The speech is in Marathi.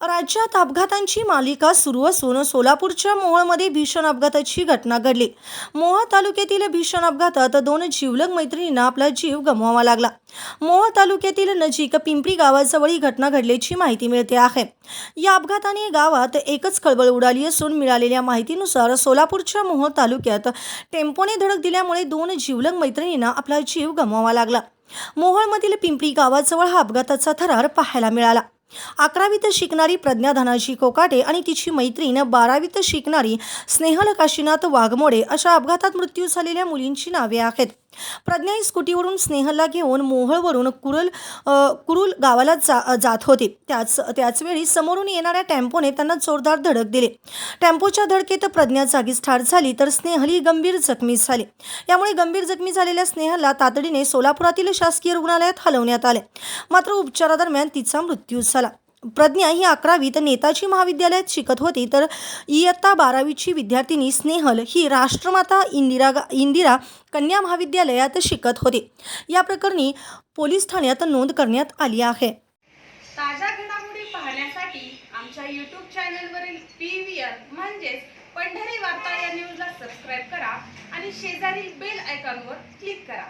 राज्यात अपघातांची मालिका सुरू असून सोलापूरच्या मोहोळमध्ये भीषण अपघाताची घटना घडली. मोहोळ तालुक्यातील भीषण अपघातात दोन जीवलग मैत्रिणींना आपला जीव गमवावा लागला. मोहोळ तालुक्यातील नजीक पिंपरी गावाजवळ ही घटना घडल्याची माहिती मिळते आहे. या अपघाताने गावात एकच खळबळ उडाली असून मिळालेल्या माहितीनुसार सोलापूरच्या मोहोळ तालुक्यात टेम्पोने धडक दिल्यामुळे दोन जीवलग मैत्रिणींना आपला जीव गमवावा लागला. मोहोळमधील पिंपरी गावाजवळ हा अपघाताचा थरार पाहायला मिळाला. अकरावीत शिकणारी प्रज्ञा धनाजी कोकाटे आणि तिची मैत्रीण बारावीत शिकणारी स्नेहल काशीनाथ वाघमोडे अशा अपघातात मृत्यू झालेल्या मुलींची नावे आहेत. प्रज्ञा ही स्कूटीवरून स्नेहला घेऊन मोहळवरून कुरल कुरुल गावाला जा जात होते. त्याच त्याचवेळी समोरून येणाऱ्या टेम्पोने त्यांना जोरदार धडक दिली. टेम्पोच्या धडकेत प्रज्ञा जागीच ठार झाली तर स्नेहल ही गंभीर जखमी झाली. यामुळे गंभीर जखमी झालेल्या स्नेहला तातडीने सोलापुरातील शासकीय रुग्णालयात हलवण्यात आले. मात्र उपचारादरम्यान तिचा मृत्यू झाला. प्रज्ञा ही अकरावीत नेताजी महाविद्यालयात शिकत होती. तर इयत्ता बारावीची विद्यार्थिनी स्नेहल ही राष्ट्रमाता इंदिरा इंदिरा कन्या महाविद्यालयात शिकत होती. या प्रकरणी पोलीस ठाण्यात नोंद करण्यात आली आहे. ताज्या घडामोडी पाहण्यासाठी आमच्या यूट्यूब चॅनलवरील पी व्ही आर म्हणजेच पंढरी वार्ता या न्यूजला सबस्क्राईब करा आणि शेजारील बेल आयकॉनवर क्लिक करा.